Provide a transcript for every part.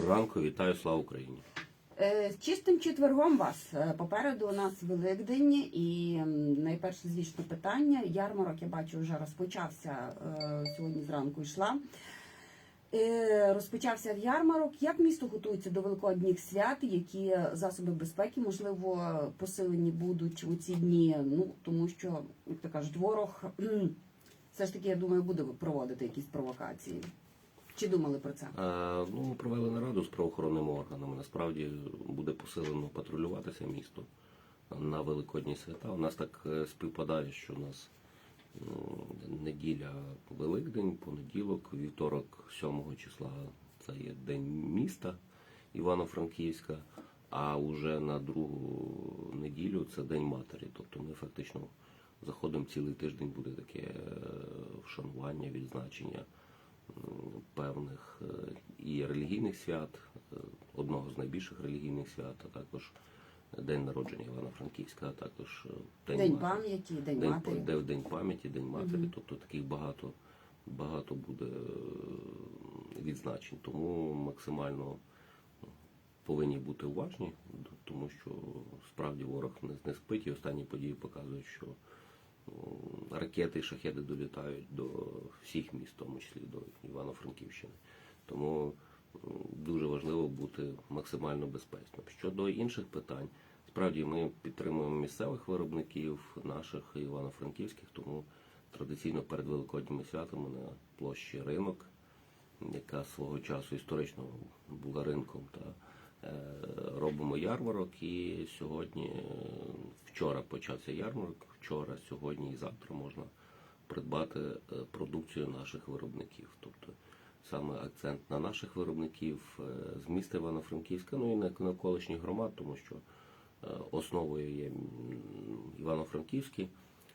Ранку вітаю, слава Україні! Е, З чистим четвергом вас Е, попереду у нас Великдень і найперше звічне питання. Ярмарок я бачу вже розпочався е, сьогодні зранку. Йшла. Розпочався ярмарок. Як місто готується до великодніх свят? Які засоби безпеки можливо посилені будуть у ці дні? Ну тому що як то кажуть, ворог все ж таки, я думаю, буде проводити якісь провокації. Чи думали про це? Е, ну, провели нараду з правоохоронними органами. Насправді буде посилено патрулюватися місто на Великодні свята. У нас так е, співпадає, що у нас м, неділя Великдень, понеділок, вівторок, 7 числа це є День міста Івано-Франківська, а вже на другу неділю це День матері. Тобто ми фактично заходимо цілий тиждень, буде таке е, вшанування, відзначення певних е, і релігійних свят, е, одного з найбільших релігійних свят, а також День народження Івано-Франківська, а також е, День пам'яті, День День, матері. де- День пам'яті, День матері, Мгм. тобто таких багато, багато буде відзначень. Тому максимально повинні бути уважні, тому що справді ворог не, не спить, і останні події показують, що ракети і шахеди долітають до всіх міст, в тому числі до Івано-Франківщини. Тому дуже важливо бути максимально безпечним. Щодо інших питань, справді ми підтримуємо місцевих виробників, наших івано-франківських, тому традиційно перед великодніми святами на площі ринок, яка свого часу історично була ринком, та робимо ярмарок. І сьогодні, е, вчора почався ярмарок, вчора, сьогодні і завтра можна придбати е, продукцію наших виробників. Тобто саме акцент на наших виробників е, з міста Івано-Франківська, ну і на навколишніх громад, тому що е, основою є Івано-Франківські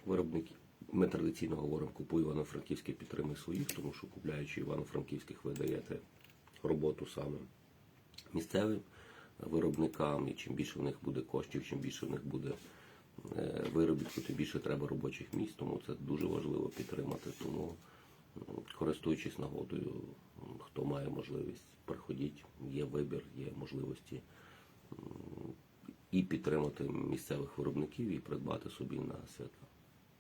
виробники. Ми традиційно говоримо, купуй Івано-Франківське, підтримуй своїх, тому що купляючи Івано-Франківських, ви даєте роботу саме місцевим виробникам, і чим більше в них буде коштів, чим більше в них буде е, виробітку, тим більше треба робочих місць, тому це дуже важливо підтримати. Тому, користуючись нагодою, хто має можливість, приходіть, є вибір, є можливості і підтримати місцевих виробників, і придбати собі на свята.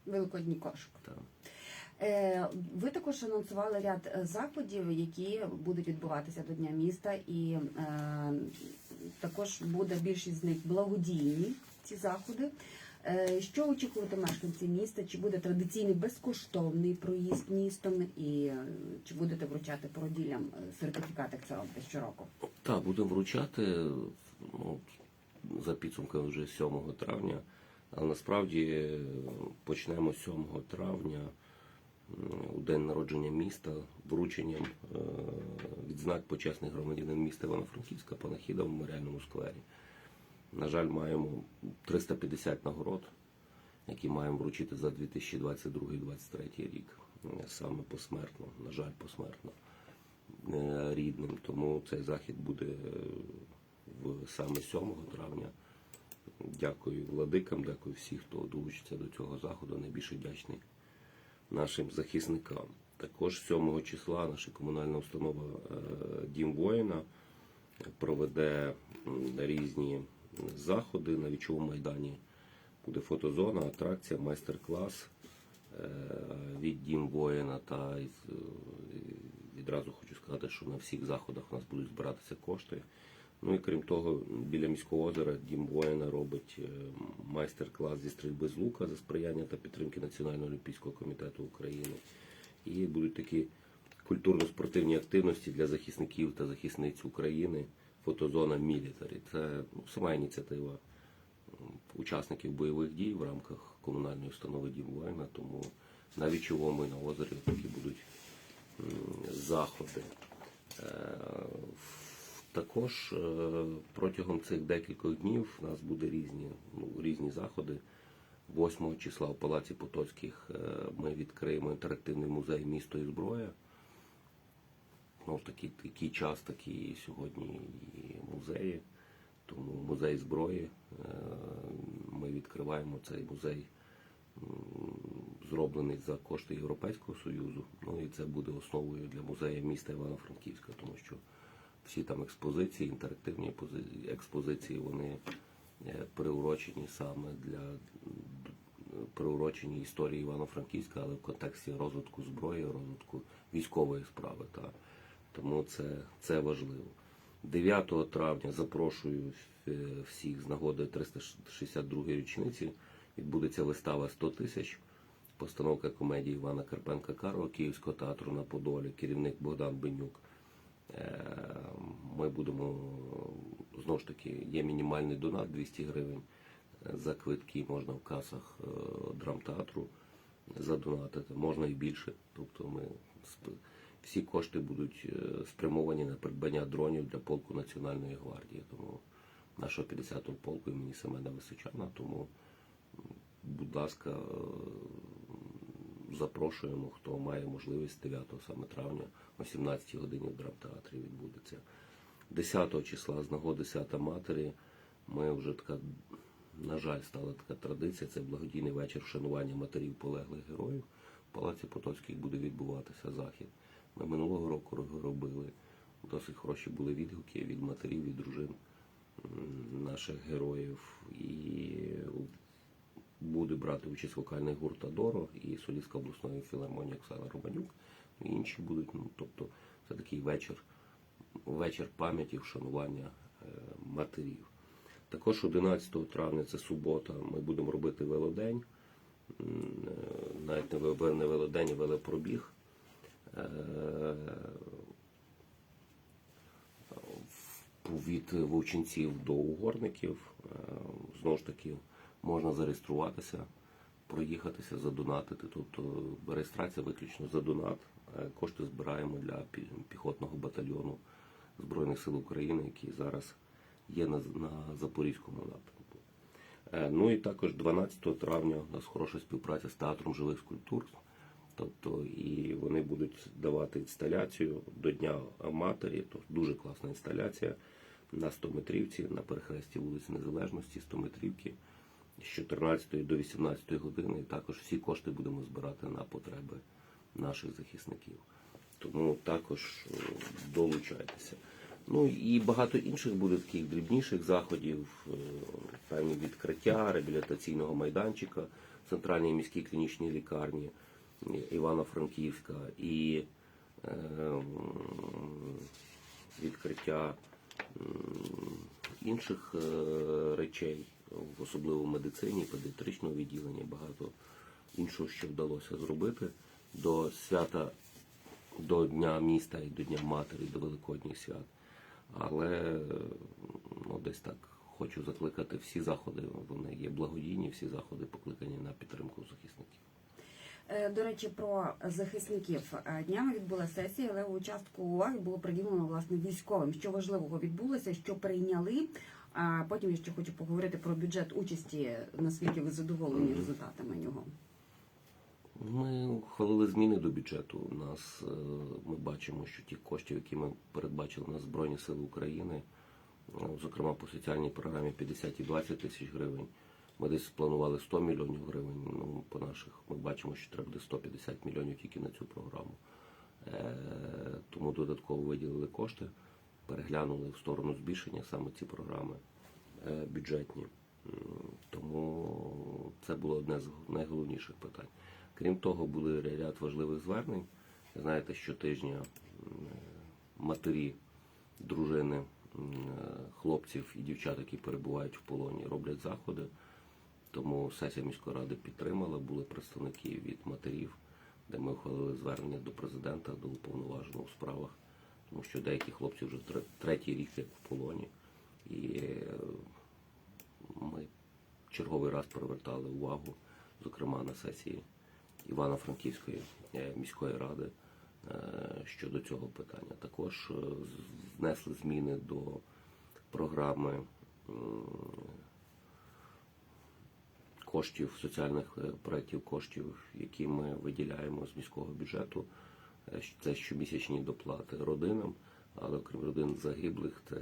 Великодній кошик. Та. Е, Ви також анонсували ряд е, заходів, які будуть відбуватися до Дня міста, і також буде більшість з них благодійні ці заходи. Е, Що очікувати мешканці міста? Чи буде традиційний безкоштовний проїзд містом, і е, чи будете вручати породіллям е, сертифікати, як це робите щороку? Так, будемо вручати ну, за підсумками вже 7 травня. Але насправді почнемо 7 травня у день народження міста врученням відзнак почесних громадянин міста Івано-Франківська панахіда в меморіальному сквері. На жаль, маємо 350 нагород, які маємо вручити за 2022-2023 рік. Саме посмертно, на жаль, посмертно е, рідним. Тому цей захід буде е, в саме 7 травня. Дякую владикам, дякую всім, хто долучиться до цього заходу. Найбільше вдячний нашим захисникам. Також 7 числа наша комунальна установа е, Дім воїна проведе різні заходи на вічовому майдані. Буде фотозона, атракція, майстер-клас е, від Дім воїна. Та відразу хочу сказати, що на всіх заходах у нас будуть збиратися кошти. Ну і крім того, біля міського озера Дім воїна робить е, майстер-клас зі стрільби з лука за сприяння та підтримки Національного олімпійського комітету України. І будуть такі культурно-спортивні активності для захисників та захисниць України. Фотозона Мілітарі. Це ну, сама ініціатива учасників бойових дій в рамках комунальної установи Дім воїна. Тому на вічовому і на озері такі будуть заходи. Е, Також е, протягом цих декількох днів у нас буде різні, ну, різні заходи. 8 числа в Палаці Потоцьких е, ми відкриємо інтерактивний музей місто і зброя. Ну, такий, такий час, такі сьогодні і музеї. Тому музей зброї. е, Ми відкриваємо цей музей, зроблений за кошти Європейського Союзу. Ну і це буде основою для музею міста Івано-Франківська, тому що всі там експозиції, інтерактивні експозиції, вони приурочені саме для приурочені історії Івано-Франківська, але в контексті розвитку зброї, розвитку військової справи. Та. Тому це, це важливо. 9 травня запрошую е, всіх з нагоди 362 річниці. Відбудеться вистава 100 тисяч. Постановка комедії Івана Карпенка Карова Київського театру на Подолі, керівник Богдан Бенюк. Е, Ми будемо знову ж таки, є мінімальний донат 200 гривень. За квитки можна в касах е, драмтеатру задонатити, можна і більше. Тобто ми всі кошти будуть е, спрямовані на придбання дронів для полку Національної гвардії. Тому нашого 50-го полку імені Семена Височана. Тому, будь ласка, е, запрошуємо, хто має можливість 9 саме травня о 17 годині в драмтеатрі відбудеться. 10 числа з нагоди свята матері ми вже така, на жаль, стала така традиція. Це благодійний вечір вшанування матерів полеглих героїв. В Палаці Потоцьких буде відбуватися захід. Ми минулого року робили. Досить хороші були відгуки від матерів, від дружин наших героїв. І буде брати участь вокальний гурт Адоро і солістка обласної філармонії Оксана Романюк. І інші будуть. Ну, тобто це такий вечір, вечір пам'яті, вшанування е, матерів. Також 11 травня, це субота, ми будемо робити велодень. Е, Навіть не ве- не велодень, а велопробіг. Е, від вовчинців до угорників. Знову ж таки, можна зареєструватися, проїхатися, задонатити. Тобто реєстрація виключно за донат. Е, Кошти збираємо для піхотного батальйону Збройних сил України, який зараз є на, на Запорізькому напрямку. Е, Ну і також 12 травня у нас хороша співпраця з театром живих скульптур. Тобто і вони будуть давати інсталяцію до Дня Матері, то дуже класна інсталяція на 100 метрівці на перехресті вулиці Незалежності, 100 метрівки з 14 до 18 години. І також всі кошти будемо збирати на потреби наших захисників. Тому також е, долучайтеся. Ну і багато інших буде таких дрібніших заходів, е, певні відкриття реабілітаційного майданчика в центральній міській клінічній лікарні Івано-Франківська і е, відкриття інших е, речей, особливо в медицині, педіатричного відділення, багато іншого, що вдалося зробити до свята, до Дня міста і до Дня Матері, до Великодніх свят. Але ну, десь так хочу закликати всі заходи, вони є благодійні, всі заходи покликані на підтримку захисників. Е, До речі, про захисників Е, днями відбула сесія, але у частку уваги було приділено власне військовим. Що важливого відбулося, що прийняли. А потім я ще хочу поговорити про бюджет участі, наскільки ви задоволені результатами нього. Ми ухвалили зміни до бюджету. У нас е, ми бачимо, що ті кошти, які ми передбачили на Збройні Сили України, е, зокрема по соціальній програмі 50 і 20 тисяч гривень. Ми десь планували 100 мільйонів гривень. Ну, по наших ми бачимо, що треба буде 150 мільйонів тільки на цю програму. Е, Тому додатково виділили кошти, переглянули в сторону збільшення саме ці програми е, бюджетні. Тому це було одне з найголовніших питань. Крім того, були ряд важливих звернень. Знаєте, щотижня матері, дружини хлопців і дівчат, які перебувають в полоні, роблять заходи. Тому сесія міської ради підтримала, були представники від матерів, де ми ухвалили звернення до президента, до уповноваженого у справах, тому що деякі хлопці вже третій рік як в полоні. І е, ми черговий раз привертали увагу, зокрема на сесії Івано-Франківської е, міської ради е, щодо цього питання. Також внесли зміни до програми коштів соціальних проєктів коштів, які ми виділяємо з міського бюджету. Це щомісячні доплати родинам, але окрім родин загиблих, це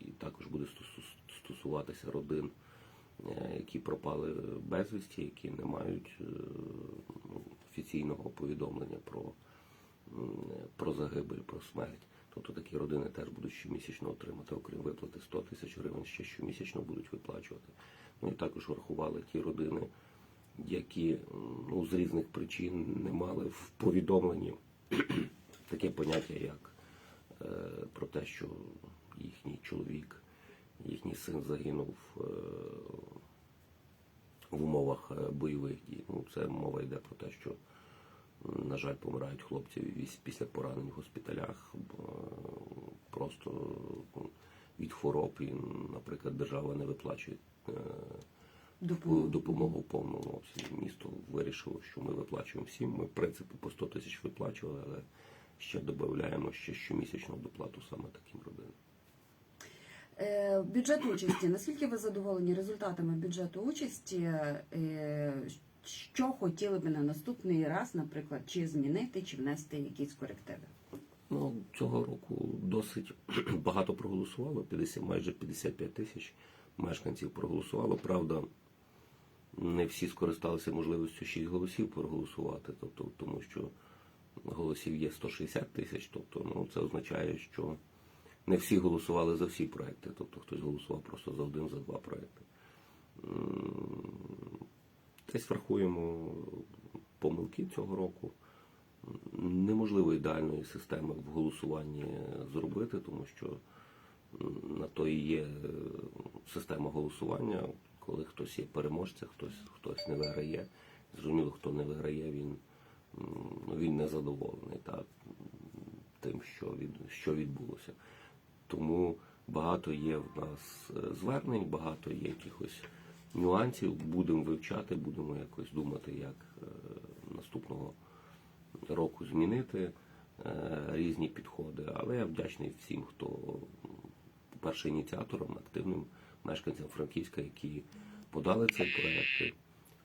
і також буде стосу- стосуватися родин, е, які пропали безвісті, які не мають е, офіційного повідомлення про, про загибель, про смерть. Тобто такі родини теж будуть щомісячно отримати, окрім виплати 100 тисяч гривень, ще щомісячно будуть виплачувати. Ну і також врахували ті родини, які ну, з різних причин не мали в повідомленні таке поняття, як е, про те, що їхній чоловік, їхній син загинув е, в умовах е, бойових дій. Ну, це мова йде про те, що, на жаль, помирають хлопці після поранень в госпіталях, бо, просто від хвороб і, наприклад, держава не виплачує е, Допомогу. допомогу в повному обсязі. Місто вирішило, що ми виплачуємо всім. Ми, в принципі, по 100 тисяч виплачували, але ще додаємо ще щомісячну доплату саме таким родинам. Е, Бюджет участі. Наскільки ви задоволені результатами бюджету участі? Е, Що хотіли би на наступний раз, наприклад, чи змінити, чи внести якісь корективи? Ну, цього року досить багато проголосувало, 50, майже 55 тисяч мешканців проголосувало. Правда, не всі скористалися можливістю 6 голосів проголосувати, тобто, тому що голосів є 160 тисяч, тобто ну, це означає, що не всі голосували за всі проекти, тобто хтось голосував просто за один, за два проекти. Десь врахуємо помилки цього року. Неможливо ідеальної системи в голосуванні зробити, тому що на то і є система голосування, коли хтось є переможцем, хтось, хтось не виграє. Зрозуміло, хто не виграє, він, ну, він не задоволений та, тим, що, від, що відбулося. Тому багато є в нас е, звернень, багато є якихось нюансів. Будемо вивчати, будемо якось думати, як е, наступного року змінити е, різні підходи. Але я вдячний всім, хто, м, по-перше, ініціаторам, активним мешканцям Франківська, які подали цей проект,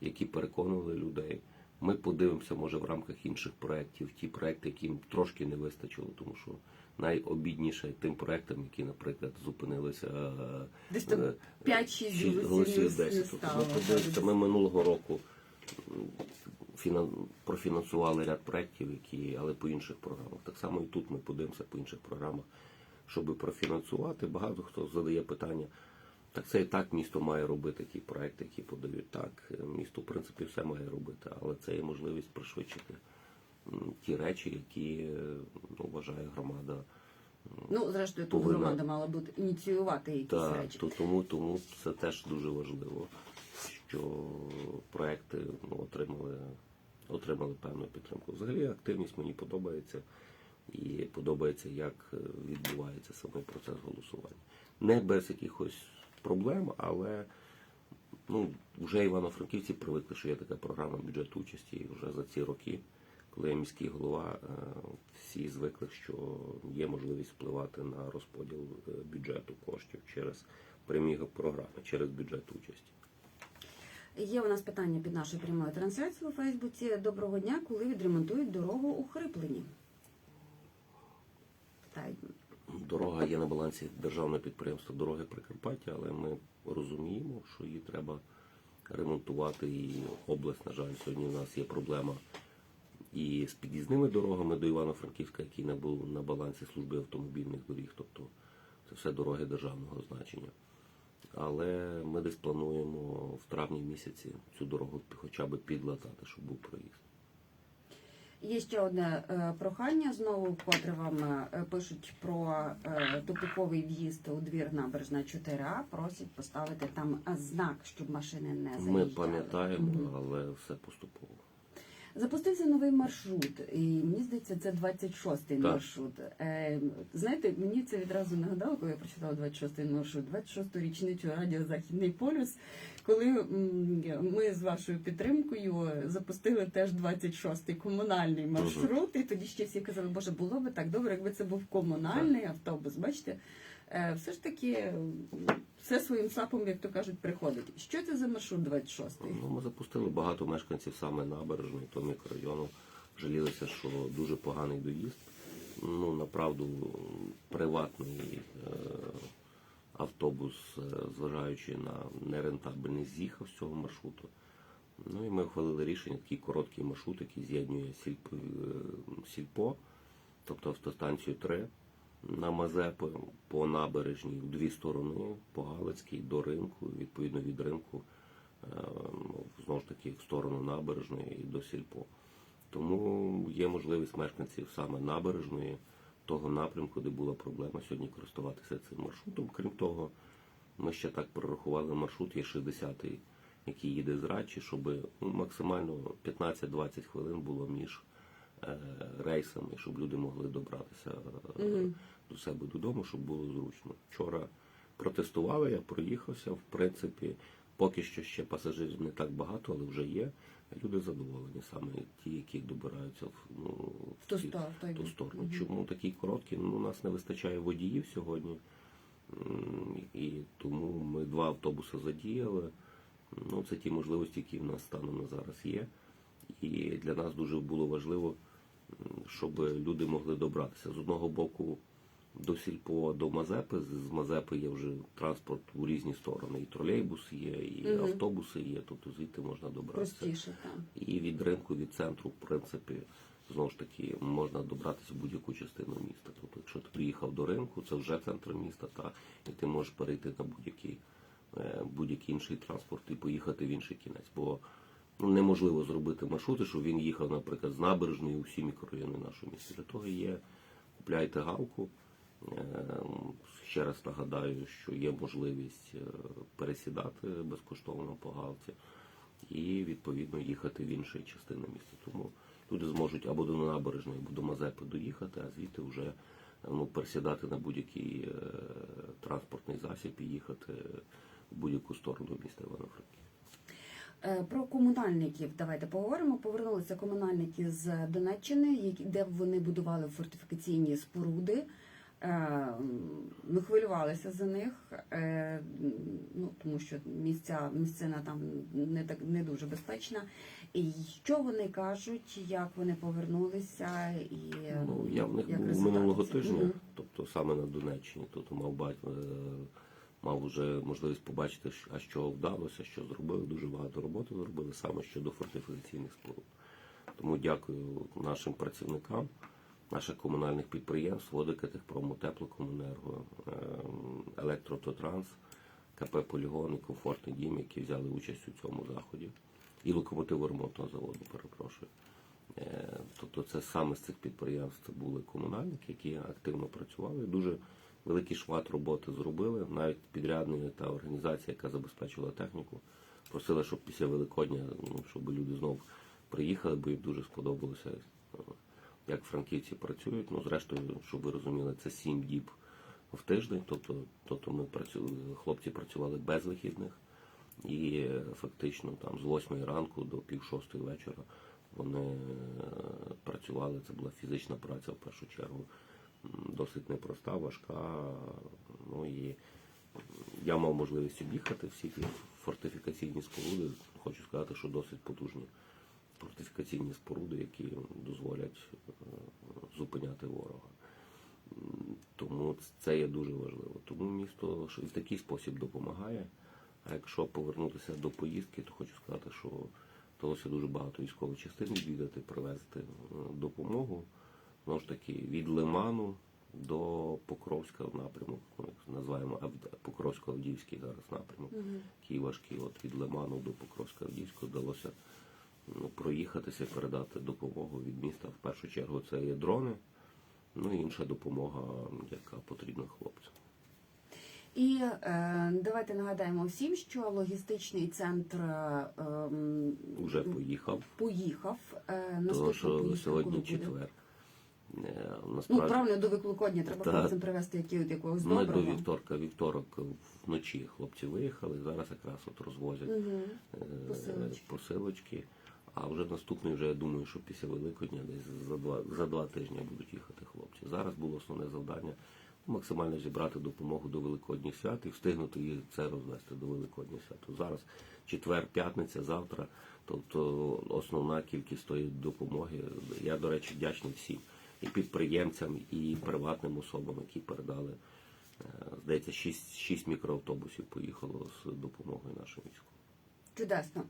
які переконували людей. Ми подивимося, може, в рамках інших проєктів, ті проекти, яким трошки не вистачило, тому що найобідніше тим проектам, які, наприклад, зупинилися е, Десь там е, 5-6 голосів голосів 10. Тобто ми подивимося, ми минулого року профінансували ряд проєктів, які, але по інших програмах. Так само і тут ми подивимося по інших програмах, щоб профінансувати. Багато хто задає питання. Так це і так місто має робити ті проекти, які подають. Так, місто, в принципі, все має робити, але це є можливість пришвидшити ті речі, які ну, вважає громада. Ну, зрештою, тут Повинна- громада мала бути ініціювати якісь Так, речі. то тому, тому це теж дуже важливо, що проекти ну, отримали, отримали певну підтримку. Взагалі активність мені подобається і подобається, як е, відбувається самий процес голосування. Не без якихось проблем, але ну, вже івано-франківці привикли, що є така програма бюджету участі і вже за ці роки. Коли я міський голова, е, всі звикли, що є можливість впливати на розподіл е, бюджету коштів через прямі програми, через бюджет участі. Є у нас питання під нашою прямою трансляцією у Фейсбуці. Доброго дня, коли відремонтують дорогу у Хриплені? Питають. Є на балансі державного підприємства Дороги Прикарпаття, але ми розуміємо, що її треба ремонтувати. І область, на жаль, сьогодні в нас є проблема і з під'їзними дорогами до Івано-Франківська, які не були на балансі служби автомобільних доріг. Тобто це все дороги державного значення. Але ми десь плануємо в травні місяці цю дорогу хоча б підлатати, щоб був проїзд. Є ще одне е, прохання. Знову вкотре вам е, пишуть про е, тупиковий в'їзд у двір набережна 4А. Просять поставити там знак, щоб машини не заїжджали. Ми пам'ятаємо, але все поступово. Запустився новий маршрут, і мені здається, це 26-й маршрут. Е, знаєте, мені це відразу нагадало, коли я прочитала 26-й маршрут, 26-ту річницю радіо Західний полюс, коли ми з вашою підтримкою запустили теж 26-й комунальний маршрут, і тоді ще всі казали, боже, було би так добре, якби це був комунальний автобус. Бачите, все ж таки все своїм сапом, як то кажуть, приходить. Що це за маршрут 26-й? Ну, ми запустили багато мешканців саме набережної, того мікрорайону. Жалілися, що дуже поганий доїзд. Ну, направду, приватний е, автобус, е, зважаючи на нерентабельність, з'їхав з цього маршруту. Ну і ми ухвалили рішення, такий короткий маршрут, який з'єднує сільпо, е, сільпо тобто автостанцію 3 на Мазепи по набережній в дві сторони, по Галицькій до ринку, відповідно від ринку, е, ну, знову ж таки в сторону набережної і до сільпо. Тому є можливість мешканців саме набережної, того напрямку, де була проблема сьогодні користуватися цим маршрутом. Крім того, ми ще так прорахували маршрут, є 60-й, який їде з Рачі, щоб ну, максимально 15-20 хвилин було між рейсами, щоб люди могли добратися е, до себе додому, щоб було зручно. Вчора протестували, я проїхався. В принципі, поки що ще пасажирів не так багато, але вже є. Люди задоволені, саме ті, які добираються в, ну, В ту ці- сторону, ту сторону. Мгм. Чому такі короткі? Ну, у нас не вистачає водіїв сьогодні. І тому ми два автобуси задіяли. Ну, це ті можливості, які в нас станом на зараз є. І для нас дуже було важливо, щоб люди могли добратися. З одного боку до Сільпо, до Мазепи. З Мазепи є вже транспорт у різні сторони. І тролейбус є, і Мгм. автобуси є, тобто звідти можна добратися. Простіше там. І від ринку, від центру, в принципі, знову ж таки, можна добратися в будь-яку частину міста. Тобто, якщо ти приїхав до ринку, це вже центр міста, та і ти можеш перейти на будь-який е, будь-який інший транспорт і поїхати в інший кінець. Бо неможливо зробити маршрути, щоб він їхав, наприклад, з набережної у всі мікрорайони нашого міста. Для того є купляйте галку. Е, Ще раз нагадаю, що є можливість е, пересідати безкоштовно по галці і відповідно їхати в інші частини міста. Тому люди зможуть або до набережної, або до Мазепи доїхати, а звідти вже ну, пересідати на будь-який е, транспортний засіб і їхати в будь-яку сторону міста Івано-Франківська. Е, Про комунальників давайте поговоримо. Повернулися комунальники з Донеччини, де вони будували фортифікаційні споруди. Е, Ми хвилювалися за них, е, ну тому що місця місцина там не так не дуже безпечна. І що вони кажуть, як вони повернулися, і Ну, я в них як був минулого тижня, Мгм. тобто саме на Донеччині, тут мав бать, е, мав вже можливість побачити, а що вдалося, що зробили. Дуже багато роботи зробили саме щодо фортифікаційних споруд. Тому дякую нашим працівникам, наших комунальних підприємств, Водокатехпрому, Теплокомунерго, ем, Електрототранс, КП Полігон і Комфортний дім, які взяли участь у цьому заході. І локомотив ремонтного заводу, перепрошую. Е, Тобто це саме з цих підприємств були комунальники, які активно працювали. Дуже великий шмат роботи зробили. Навіть підрядна та організація, яка забезпечувала техніку, просила, щоб після Великодня, ну, щоб люди знов приїхали, бо їм дуже сподобалося, е, як франківці працюють. Ну, зрештою, щоб ви розуміли, це сім діб в тиждень. Тобто, тобто ми працювали, хлопці працювали без вихідних. І е, фактично там з 8 ранку до пів шостої вечора вони е, працювали. Це була фізична праця в першу чергу. Досить непроста, важка. Ну і я мав можливість об'їхати всі ті фортифікаційні споруди. Хочу сказати, що досить потужні фортифікаційні споруди, які дозволять е, зупиняти ворога. Тому це є дуже важливо. Тому місто в такий спосіб допомагає. А якщо повернутися до поїздки, то хочу сказати, що вдалося дуже багато військових частин відвідати, привезти е, допомогу. Знову ж таки, від Лиману до Покровська напрямок, ми називаємо Авд- Покровсько-Авдіївський зараз напрямок, який важкий. От від Лиману до Покровська-Авдіївського вдалося ну, проїхатися, передати допомогу від міста. В першу чергу це є дрони, ну і інша допомога, яка потрібна хлопцям. І е, давайте нагадаємо всім, що логістичний центр е, Уже поїхав. поїхав. Е, Тому що сьогодні четвер. Е, Ну, правильно, до Викликодня треба Так. хлопцям привезти які, якогось ми до вівторка, вівторок вночі хлопці виїхали, зараз якраз от розвозять Угу. Посилочки. посилочки. А вже наступний, вже я думаю, що після Великодня десь за два, за два тижні будуть їхати хлопці. Зараз було основне завдання максимально зібрати допомогу до Великодніх свят і встигнути їх це розвести до Великодніх свят. Зараз четвер, п'ятниця, завтра. Тобто основна кількість тої допомоги. Я, до речі, вдячний всім і підприємцям, і приватним особам, які передали. Е, Здається, шість, шість мікроавтобусів поїхало з допомогою нашим військовим. Чудесно.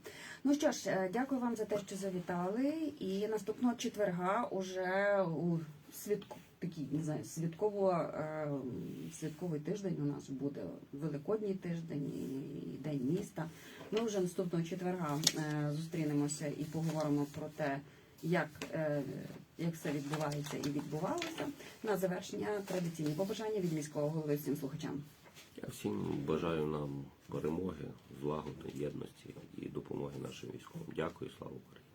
Ну що ж, е, дякую вам за те, що завітали. І наступного четверга, уже у святко, такий, не знаю, святково, е, святковий тиждень у нас буде Великодній тиждень і День міста. Ми вже наступного четверга зустрінемося і поговоримо про те, як, як все відбувається і відбувалося. На завершення традиційні побажання від міського голови всім слухачам. Я всім бажаю нам перемоги, злагоди, єдності і допомоги нашим військовим. Дякую, слава Україні!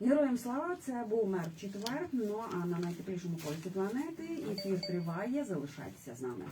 Героям слава! Це був мер четвер. Ну а на найтеплішому полісі планети ефір триває. Залишайтеся з нами.